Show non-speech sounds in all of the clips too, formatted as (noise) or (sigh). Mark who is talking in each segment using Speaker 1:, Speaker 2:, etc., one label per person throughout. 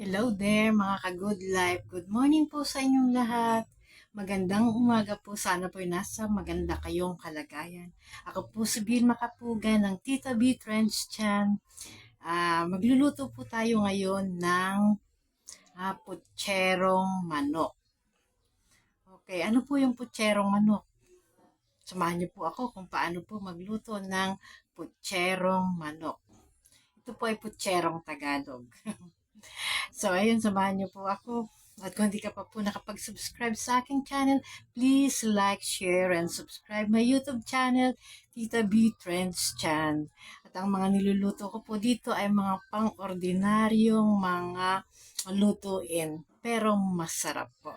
Speaker 1: Hello there mga ka-good life. Good morning po sa inyong lahat. Magandang umaga po. Sana po nasa maganda kayong kalagayan. Ako po si Bill Makapugan ng Tita B Trends Chan. Ah, magluluto po tayo ngayon ng ah, putserong manok. Okay, ano po yung putserong manok? Samahan niyo po ako kung paano po magluto ng putserong manok. Ito po ay putserong Tagalog. (laughs) So, ayun, samahan niyo po ako. At kung hindi ka pa po nakapag-subscribe sa aking channel, please like, share, and subscribe my YouTube channel, Tita B Trends Chan. At ang mga niluluto ko po dito ay mga pang-ordinaryong mga lutuin. Pero masarap po.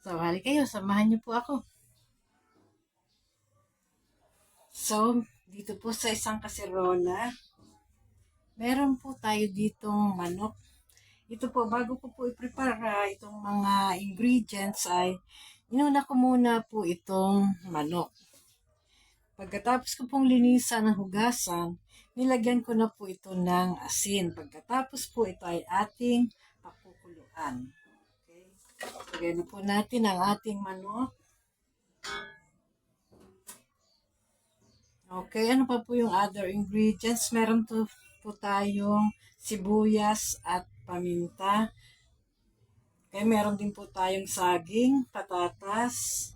Speaker 1: So, hali kayo, samahan niyo po ako. So, dito po sa isang kaserola, meron po tayo ditong manok. Ito po, bago ko po i-prepare itong mga ingredients ay inuna ko muna po itong manok. Pagkatapos ko pong linisan ng hugasan, nilagyan ko na po ito ng asin. Pagkatapos po ito ay ating pakukuluan. Okay. Lagyan po natin ang ating manok. Okay, ano pa po yung other ingredients? Meron to po tayong sibuyas at paminta. Okay, meron din po tayong saging, patatas,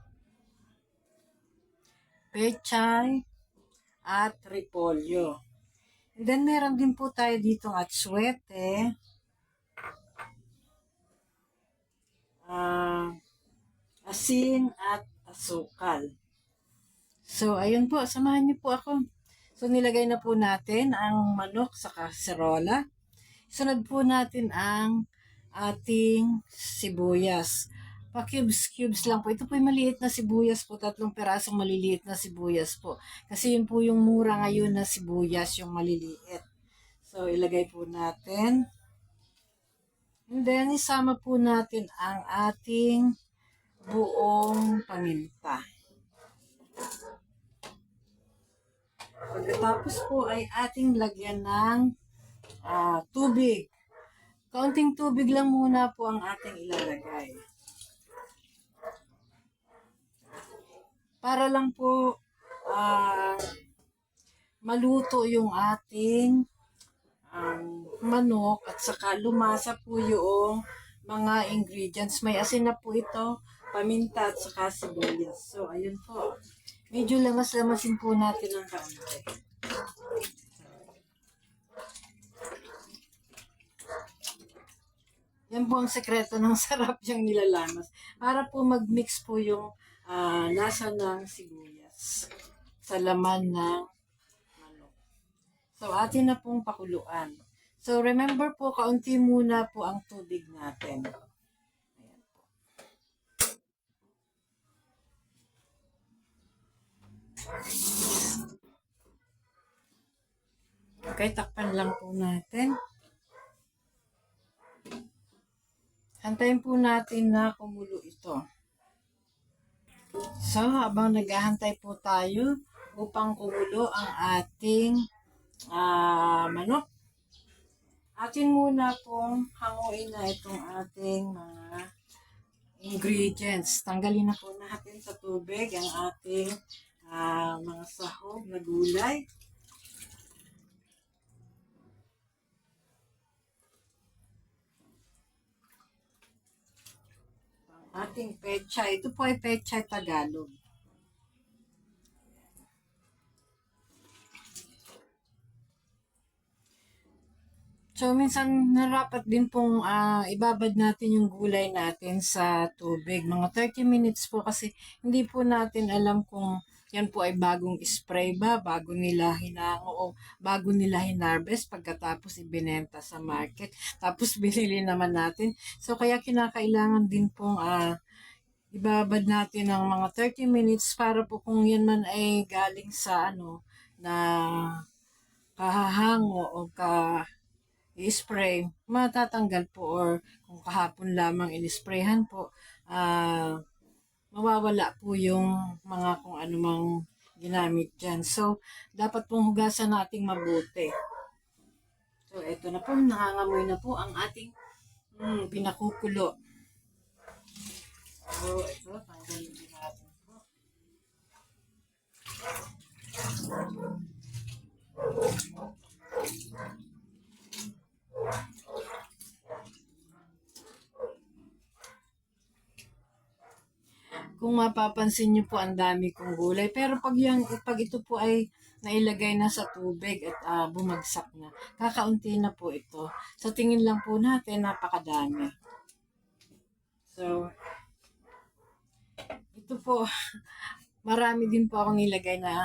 Speaker 1: pechay, at repolyo. And then meron din po tayo dito atsuete, ah, asin at asukal. So, ayun po, samahan niyo po ako. So, nilagay na po natin ang manok sa kaserola. Sunod po natin ang ating sibuyas. Pa-cubes-cubes lang po. Ito po yung maliit na sibuyas po. Tatlong perasong maliliit na sibuyas po. Kasi yun po yung mura ngayon na sibuyas, yung maliliit. So, ilagay po natin. And then, isama po natin ang ating buong paminta. Pagkatapos po ay ating lagyan ng ah, tubig. Kaunting tubig lang muna po ang ating ilalagay. Para lang po ah, maluto yung ating um, manok at saka lumasa po yung mga ingredients. May asin na po ito, paminta at saka sibuyas. So, ayun po. Medyo lamas-lamasin po natin ng kaunti. Yan po ang sekreto ng (laughs) sarap yung nilalamas. Para po mag-mix po yung ah, lasa ng sibuyas sa laman ng manok. So, atin na pong pakuluan. So, remember po, kaunti muna po ang tubig natin. Ayan po. Okay, takpan lang po natin. Hantayin po natin na kumulo ito. So, habang naghahantay po tayo upang kumulo ang ating ah, manok, atin muna pong hanguin na itong ating mga ingredients. Tanggalin na po natin sa tubig ang ating ah, mga sahog na gulay. Ating pecha. Ito po ay pecha Tagalog. So, minsan narapat din pong ah, ibabad natin yung gulay natin sa tubig. Mga 30 minutes po kasi hindi po natin alam kung yan po ay bagong spray ba, bago nila hinango o bago nila hinarvest pagkatapos ibinenta sa market. Tapos (laughs) binili naman natin. So, kaya kinakailangan din pong ah, ibabad natin ng mga 30 minutes para po kung yan man ay galing sa ano na kahahango o ka i-spray, matatanggal po or kung kahapon lamang in-sprayhan po, ah mawawala po yung mga kung anumang ginamit dyan. So, dapat pong hugasan nating mabuti. So, eto na po, nangangamoy na po ang ating Hmm, pinakukulo. So, ito, tanggalin din natin po. Kung mapapansin niyo po, ang dami kong gulay. Pero pag, yung, pag ito po ay nailagay na sa tubig at ah, bumagsak na, kakaunti na po ito. Sa tingin lang po natin, napakadami. So, ito po, marami din po akong nilagay na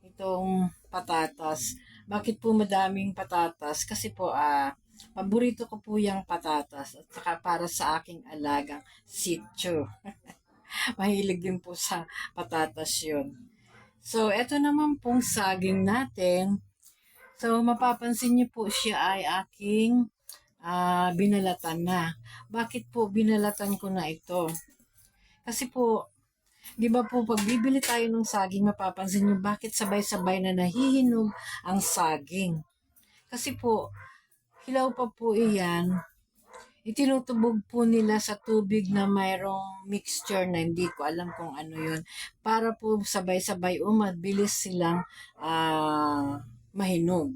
Speaker 1: itong patatas. Bakit po madaming patatas? Kasi po, ah, paborito ko po yung patatas at saka para sa aking alagang sitcho. (laughs) (laughs) Mahilig din po sa patatas yun. So, eto naman pong saging natin. So, mapapansin niyo po siya ay aking ah, binalatan na. Bakit po binalatan ko na ito? Kasi po, di ba po, pag bibili tayo ng saging, mapapansin niyo bakit sabay-sabay na nahihinog ang saging. Kasi po, hilaw pa po iyan, itinutubog po nila sa tubig na mayroong mixture na hindi ko alam kung ano yun. Para po sabay-sabay o mabilis silang ah, mahinog.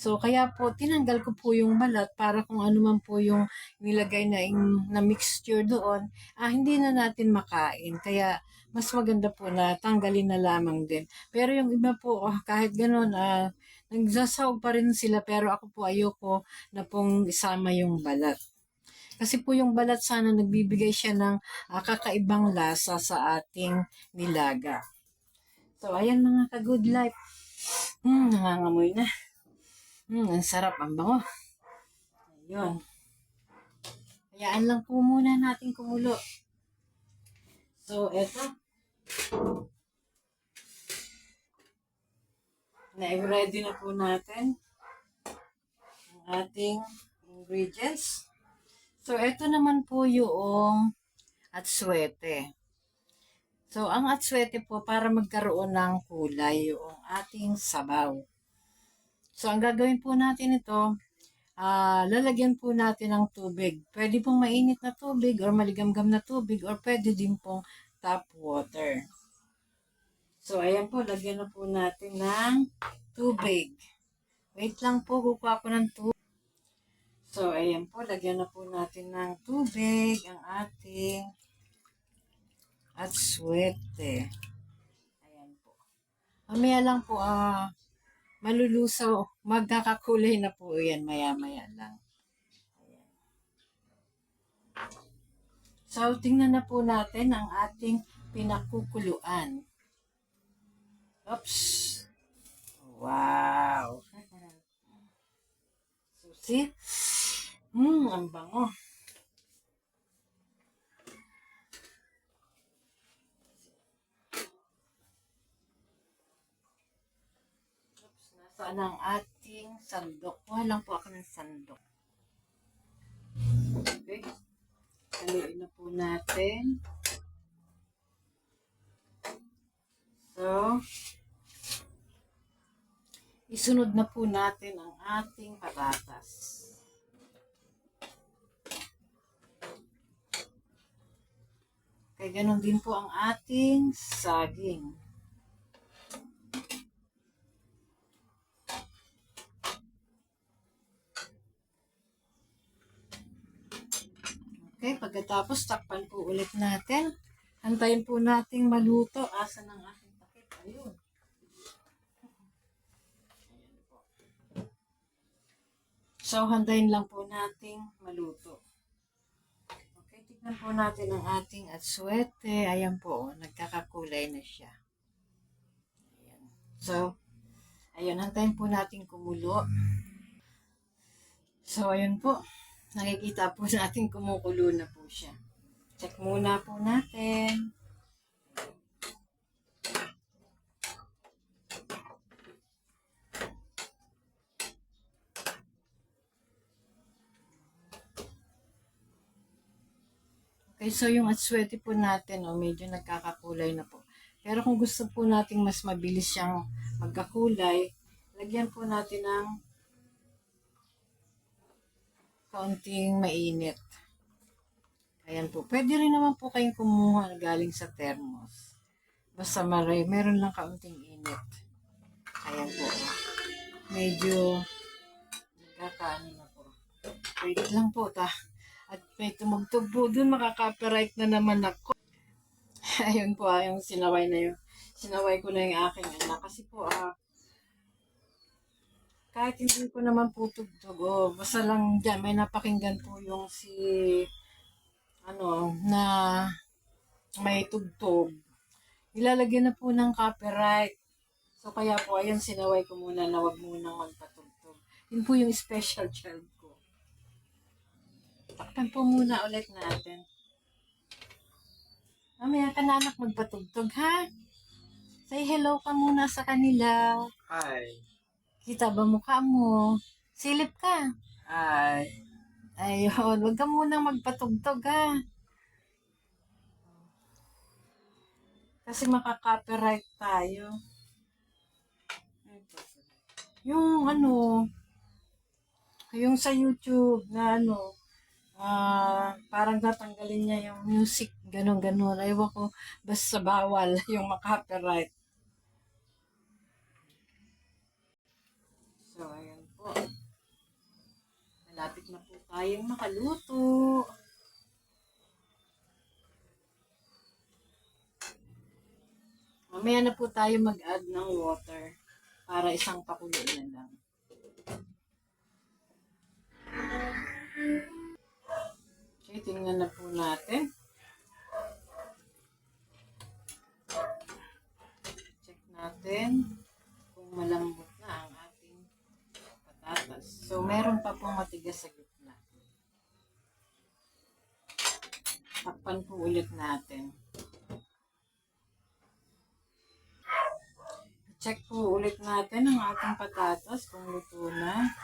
Speaker 1: So, kaya po, tinanggal ko po yung balat para kung ano man po yung nilagay na, in, na mixture doon, ah, hindi na natin makain. Kaya, mas maganda po na tanggalin na lamang din. Pero yung iba po, ah, kahit ganun, ah, nagsasawag pa rin sila, pero ako po ayoko na pong isama yung balat. Kasi po yung balat sana nagbibigay siya ng ah, kakaibang lasa sa ating nilaga. So, ayan mga ka-good life. Hmm, nangangamoy na. Hmm, ang sarap, ang bango. Ayun. Hayaan lang po muna natin kumulo. So, eto. Na-ready na po natin ang ating ingredients. So, eto naman po yung atswete. So, ang atswete po para magkaroon ng kulay yung ating sabaw. So, ang gagawin po natin ito, ah lalagyan po natin ng tubig. Pwede pong mainit na tubig or maligamgam na tubig or pwede din pong tap water. So, ayan po, lagyan na po natin ng tubig. Wait lang po, kukuha ko ng tubig. So, ayan po, lagyan na po natin ng tubig ang ating at swerte. Ayan po. Mamaya lang po, ah, malulusaw, magkakakulay na po yan, maya-maya lang. Ayan. So, tingnan na po natin ang ating pinakukuluan. Oops. Wow. (laughs) So, see? Mmm, ang bango. Oops, nasaan ang ating sandok? Kuha lang po ako ng sandok. Okay. Haluin na po natin. So, isunod na po natin ang ating patatas. Kaya ganun din po ang ating saging. Okay, pagkatapos takpan po ulit natin. Antayin po nating maluto. Asa ng aking takip? Ayun. So, hantayin lang po nating maluto. Okay, po natin ang ating atswete. Ayan po, oh, nagkakakulay na siya. Ayan. So, ayun, hantayin po natin kumulo. So, ayun po. Nakikita po (laughs) natin kumukulo na po siya. Check muna po natin. Okay, so yung atswete po natin, oh, medyo nagkakakulay na po. Pero kung gusto po nating mas mabilis siyang magkakulay, lagyan po natin ng kaunting mainit. Ayan po. Pwede rin naman po kayong kumuha galing sa thermos. Basta maray, meron lang kaunting init. Ayan po. Medyo nagkakaano na po. Wait lang po ta. At may tumugtog po dun, makaka-copyright na naman ako. (laughs) Ayun po, ah, yung sinaway na yun. Sinaway ko na yung aking anak. Kasi po, ah, kahit hindi ko naman po tugtog, oh, basta lang dyan, may napakinggan po yung si, ano, na may tugtog. Ilalagyan na po ng copyright. So, kaya po, ayun, sinaway ko muna na wag munang magpatugtog. Yun po yung special child. Takpan po muna ulit natin. Mamaya ka na anak magpatugtog, ha? Say hello ka muna sa kanila.
Speaker 2: Hi.
Speaker 1: Kita ba mukha mo? Silip ka.
Speaker 2: Hi.
Speaker 1: Ayun, wag ka munang magpatugtog ha. Kasi makaka-copyright tayo. Yung ano, yung sa YouTube na ano, ah parang tatanggalin niya yung music, gano'n-gano'n. Ayaw ko, basta bawal (laughs) yung makaka-copyright. So, ayan po. Malapit na po tayong makaluto. Mamaya na po tayo mag-add ng water para isang pakulo na lang. Okay, tingnan na po natin. Check natin kung malambot na ang ating patatas. So, meron pa pong matigas sa gitna. Takpan po ulit natin. Check po ulit natin ang ating patatas kung luto na.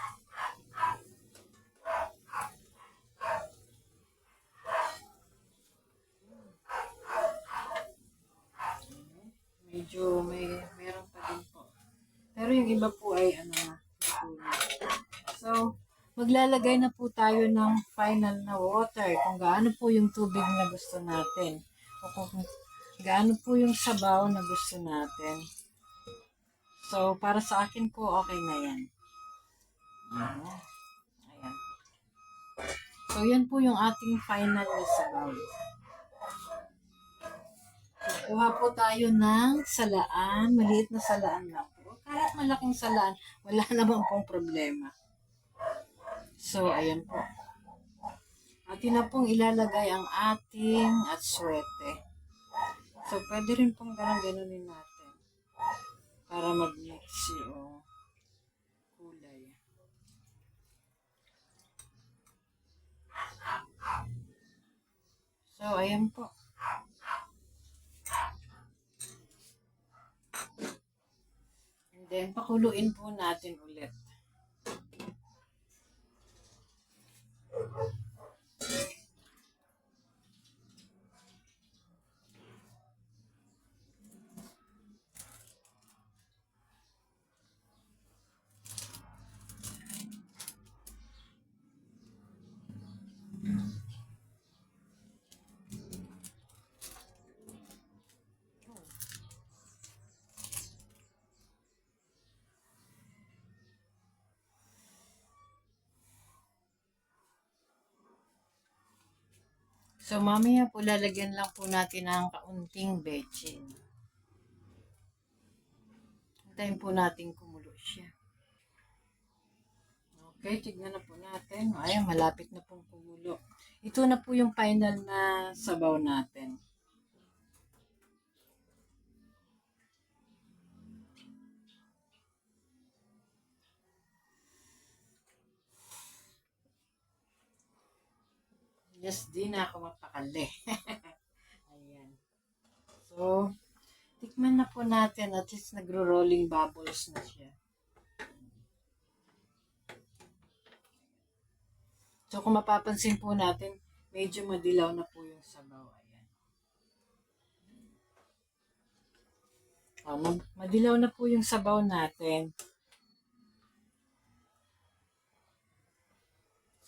Speaker 1: Medyo may meron pa din po. Pero yung iba po ay ano na. So, maglalagay na po tayo ng final na water kung gaano po yung tubig na gusto natin. O kung gaano po yung sabaw na gusto natin. So, para sa akin po, okay na yan. Ayan. So, yan po yung ating final na sabaw. Kuha po tayo ng salaan. Maliit na salaan lang po. Kahit malaking salaan, wala (laughs) naman pong problema. So, ayan po. Atin na pong ilalagay ang ating atswete. So, pwede rin pong ganun-ganunin natin para mag-mix yung kulay. So, ayan po. And then, pakuluin po natin ulit. So, mamaya po lalagyan lang po natin ng kaunting bechin. Hintayin po natin kumulo siya. Okay, tignan na po natin. Ayan, malapit na pong kumulo. Ito na po yung final na sabaw natin. Yes, di na ako mapakali. (laughs) Ayan. So, tikman na po natin at least nagro-rolling bubbles na siya. So, kung mapapansin po natin, medyo madilaw na po yung sabaw. Ayan. Oh, madilaw na po yung sabaw natin.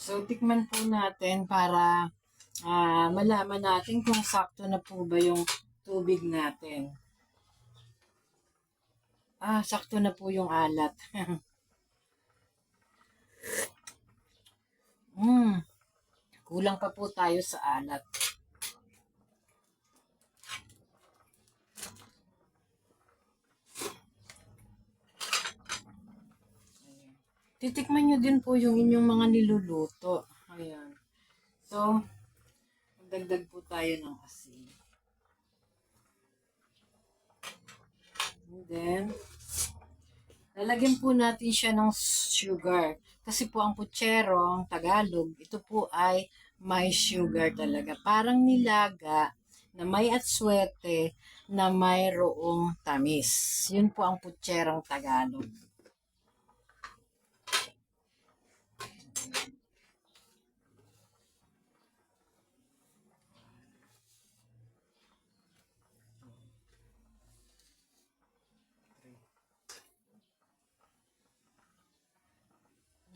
Speaker 1: So, tikman po natin para ah, malaman natin kung sakto na po ba yung tubig natin. Ah, sakto na po yung alat. (laughs) mm, kulang pa po tayo sa alat. Titikman nyo din po yung inyong mga niluluto. Ayan. So, magdagdag po tayo ng asin. And then, lalagyan po natin siya ng sugar. Kasi po ang putsero, ang Tagalog, ito po ay may sugar talaga. Parang nilaga na may atswete na mayroong tamis. Yun po ang putserong Tagalog.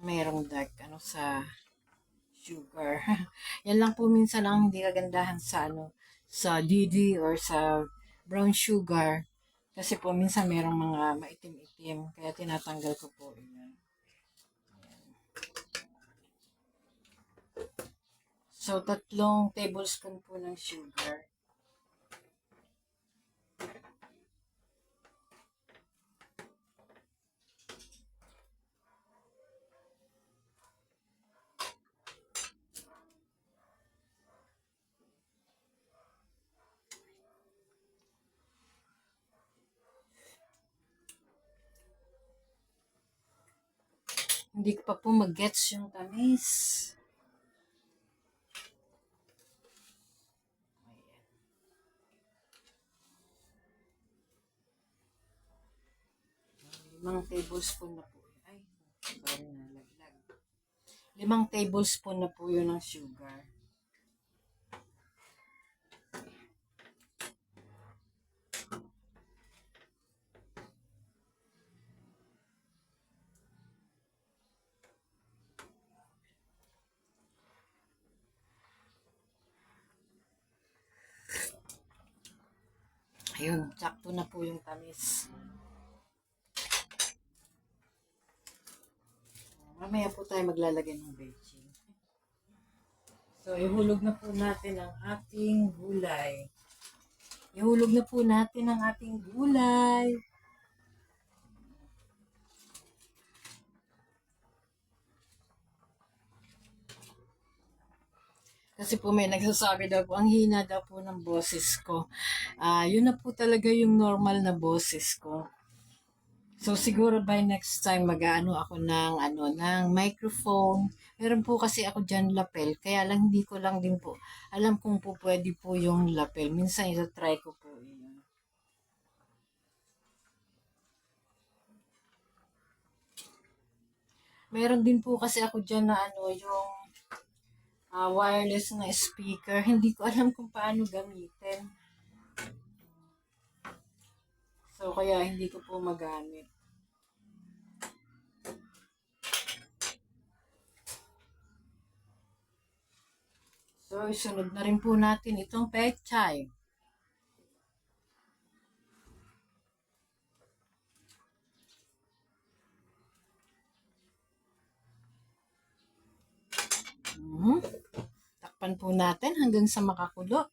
Speaker 1: Merong dark ano sa sugar. (laughs) Yan lang po minsan ang hindi kagandahan sa ano sa Didi or sa brown sugar. Kasi po minsan merong mga maitim-itim kaya tinatanggal ko po. Ayan. So tatlong tablespoon po ng sugar. Hindi ko pa po mag-gets yung tamis. Ayan. Limang tablespoon na po. Ay, sorry na. Limang tablespoon na po yun ng sugar. Ayun, sakto na po yung tamis. Mamaya po tayo maglalagay ng baking. So, ihulog na po natin ang ating gulay. Ihulog na po natin ang ating gulay. Kasi po may nagsasabi daw po, ang hina daw po ng boses ko. Ah, yun na po talaga yung normal na boses ko. So siguro by next time mag-ano ako ng ano ng microphone. Meron po kasi ako diyan lapel, kaya lang hindi ko lang din po alam kung po pwede po yung lapel. Minsan ito try ko po yun. Meron din po kasi ako diyan na ano yung ah, wireless na speaker. (laughs) Hindi ko alam kung paano gamitin. So, kaya hindi ko po magamit. So, isunod na rin po natin itong pechay. Mhm. Takpan po natin hanggang sa makakulo.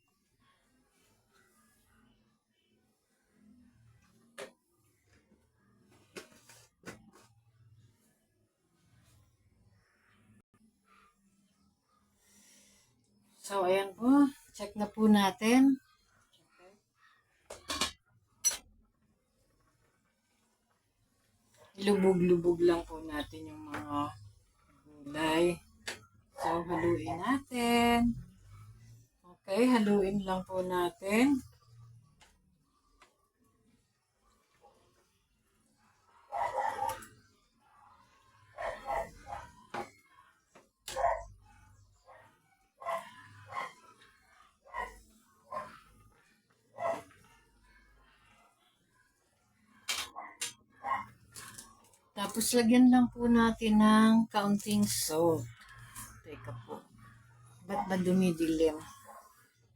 Speaker 1: So, ayan po. Check na po natin. Lubog-lubog lang po natin yung mga gulay. So, haluin natin. Okay, haluin lang po natin. Tapos, lagyan lang po natin ng kaunting salt. Ba't ba dumidilim?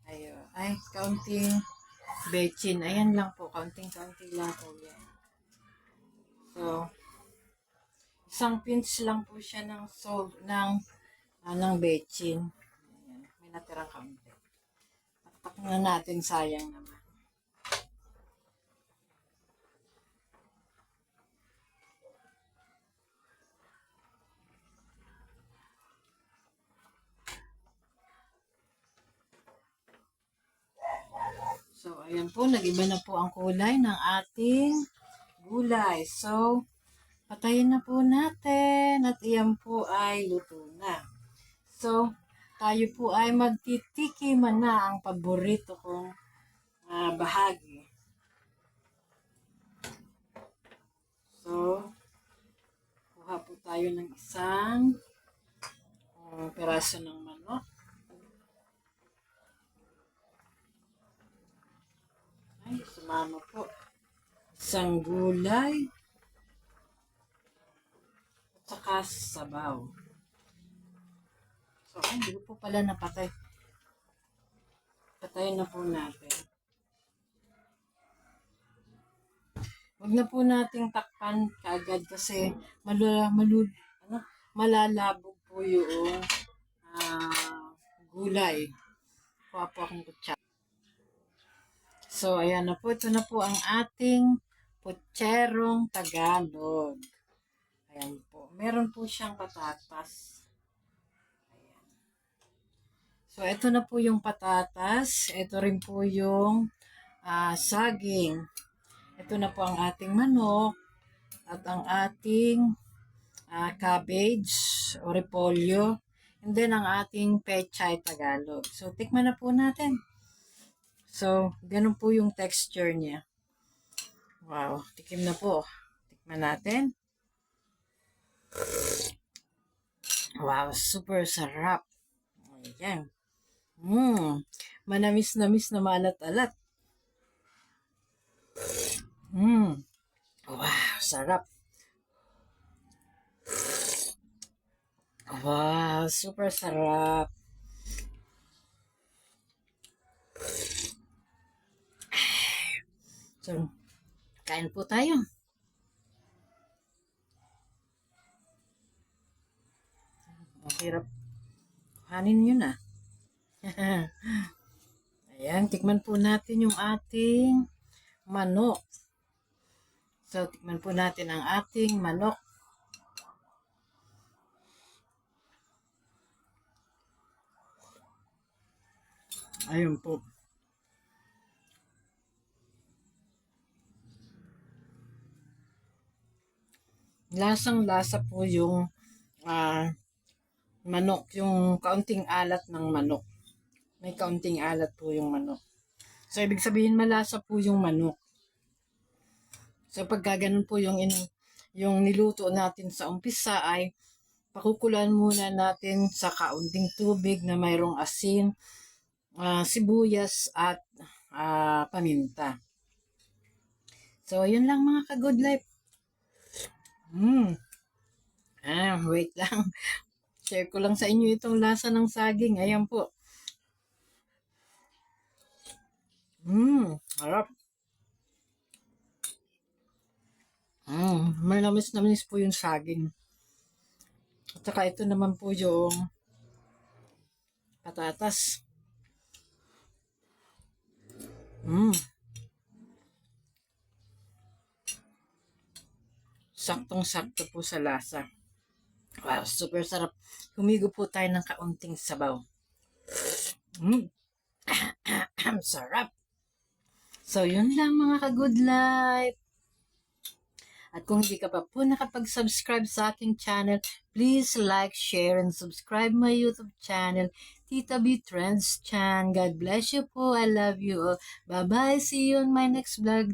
Speaker 1: Ayo. Ay, counting bechin. Ayan lang po. Counting-counting lang po yan. So, isang pinch lang po siya ng salt, ng, ah, ng bechin. Ayan. May natirang kaunti. Taktak na natin. Sayang naman. So, ayan po, nag-iba na po ang kulay ng ating gulay. So, patayin na po natin at iyan po ay luto na. So, tayo po ay magtitikiman na ang paborito kong ah, bahagi. So, kuha po tayo ng isang ah, peraso ng Ay, sumama po. Isang gulay. At saka sabaw. So, ay, hindi po pala napatay. Patayin na po natin. Huwag na po nating takpan kaagad kasi malula, malul, ano, malalabog po yung ah, gulay. Kuha po akong kutsara. So, ayan na po. Ito na po ang ating putserong Tagalog. Ayan po. Meron po siyang patatas. Ayan. So, ito na po yung patatas. Ito rin po yung ah, saging. Ito na po ang ating manok. At ang ating ah, cabbage o repolyo. And then, ang ating pechay Tagalog. So, tikman na po natin. So, ganun po yung texture niya. Wow, tikim na po. Tikman natin. Wow, super sarap. Ayan. Mmm, manamis-namis na malat-alat. Mmm. Wow, sarap. Wow, super sarap. So, kain po tayo. Ang hirap. Kuhanin yun ah. (laughs) Ayan, tikman po natin yung ating manok. So, tikman po natin ang ating manok. Ayun po. Lasang-lasa po yung ah, manok, yung kaunting alat ng manok. May kaunting alat po yung manok. So, ibig sabihin malasa po yung manok. So, pagka ganun po yung, in, yung niluto natin sa umpisa ay pakukulan muna natin sa kaunting tubig na mayroong asin, ah, sibuyas at ah, paminta. So, yun lang mga ka-good life. Hmm. Ah, wait lang. (laughs) Share ko lang sa inyo itong lasa ng saging. Ayan po. Hmm, harap. Hmm, may namis namis po yung saging. At saka ito naman po yung patatas. Hmm. Saktong-sakto po sa lasa. Wow, super sarap. Humigo po tayo ng kaunting sabaw. Mm. (clears throat) sarap. So, yun lang mga ka-good life. At kung hindi ka pa po nakapag-subscribe sa aking channel, please like, share, and subscribe my YouTube channel, Tita B Trends Chan. God bless you po. I love you. Bye-bye. See you on my next vlog.